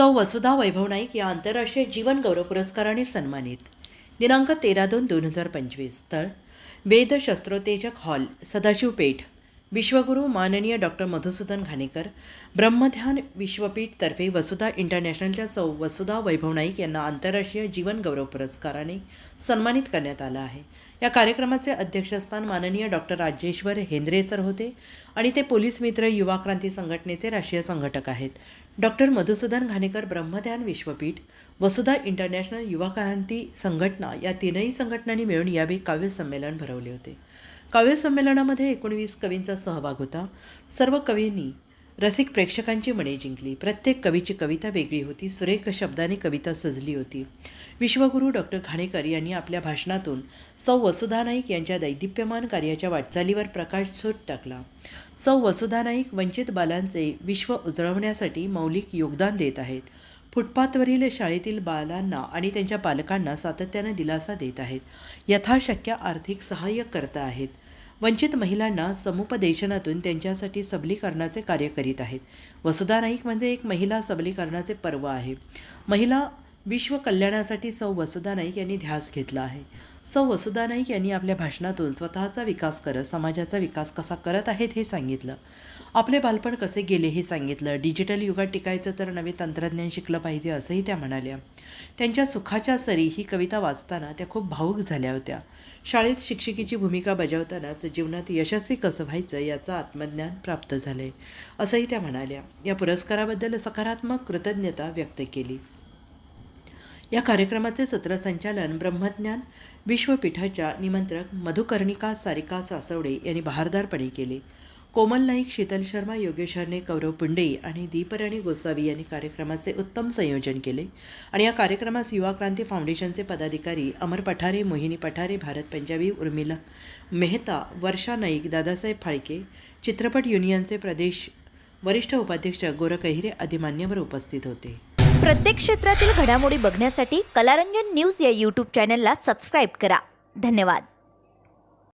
सौ वसुधा वैभव नाईक या आंतरराष्ट्रीय जीवन गौरव पुरस्काराने सन्मानित. दिनांक तेरा दोन दोन हजार पंचवीस स्थळ वेद शस्त्रोत्तेजक हॉल सदाशिव पेठ विश्वगुरू माननीय डॉक्टर मधुसूदन घाणेकर ब्रह्मध्यान विश्वपीठतर्फे वसुधा इंटरनॅशनलच्या सौ वसुधा वैभव नाईक यांना आंतरराष्ट्रीय जीवन गौरव पुरस्काराने सन्मानित करण्यात आलं आहे. या कार्यक्रमाचे अध्यक्षस्थान माननीय डॉक्टर राजेश्वर हेंद्रे सर होते आणि ते पोलीस मित्र युवा क्रांती संघटनेचे राष्ट्रीय संघटक आहेत. डॉक्टर मधुसूदन घाणेकर ब्रह्मध्यान विश्वपीठ वसुधा इंटरनॅशनल युवा क्रांती संघटना या तीनही संघटनांनी मिळून यावेळी काव्य संमेलन भरवले होते. काव्य संमेलनामध्ये एकोणवीस कवींचा सहभाग होता. सर्व कवींनी रसिक प्रेक्षकांची मने जिंकली. प्रत्येक कवीची कविता वेगळी होती. सुरेख शब्दाने कविता सजली होती. विश्वगुरू डॉक्टर घाणेकर यांनी आपल्या भाषणातून सौ वसुधा नाईक यांच्या दैदिप्यमान कार्याच्या वाटचालीवर प्रकाश प्रकाशझोत टाकला. सौ वसुधा नाईक वंचित बालांचे विश्व उजळवण्यासाठी मौलिक योगदान देत आहेत. फुटपाथवरील शाळेतील बालांना आणि त्यांच्या पालकांना सातत्यानं दिलासा देत आहेत. यथाशक्य आर्थिक सहाय्य करत आहेत. वंचित महिलांना समुपदेशनातून त्यांच्यासाठी सबलीकरणाचे कार्य करीत आहेत. वसुधा नाईक म्हणजे एक महिला सबलीकरणाचे पर्व आहे. महिला विश्व कल्याणासाठी सौ वसुधा नाईक यांनी ध्यास घेतला आहे. सौ वसुधा नाईक यांनी आपल्या भाषणातून स्वतःचा विकास करत समाजाचा विकास कसा करत आहेत हे सांगितलं. आपले बालपण कसे गेले हे सांगितलं. डिजिटल युगात टिकायचं तर नवे तंत्रज्ञान शिकलं पाहिजे असंही त्या म्हणाल्या. त्यांच्या सुखाच्या सरी ही कविता वाचताना त्या खूप भावूक झाल्या होत्या. शाळेत शिक्षिकेची भूमिका बजावतानाच जीवनात यशस्वी कसं व्हायचं याचं आत्मज्ञान प्राप्त झालंय असंही त्या म्हणाल्या. या पुरस्काराबद्दल सकारात्मक कृतज्ञता व्यक्त केली. या कार्यक्रमाचे सूत्रसंचालन ब्रह्मज्ञान विश्वपीठाच्या निमंत्रक मधुकर्णिका सारिका सासवडे यांनी बहारदारपणे केले. कोमल नाईक शीतल शर्मा योगेश हरणे कौरव पुंडे आणि दीपराणी गोसावी यांनी कार्यक्रमाचे उत्तम संयोजन केले. आणि या कार्यक्रमास युवा क्रांती फाउंडेशनचे पदाधिकारी अमर पठारे मोहिनी पठारे भारत पंजाबी उर्मिला मेहता वर्षा नाईक दादासाहेब फाळके चित्रपट युनियनचे प्रदेश वरिष्ठ उपाध्यक्ष गोरख अहिरे आदी मान्यवर उपस्थित होते. प्रत्येक क्षेत्रातील घडामोडी बघण्यासाठी कलारंजन न्यूज या यूट्यूब चॅनलला सबस्क्राईब करा. धन्यवाद.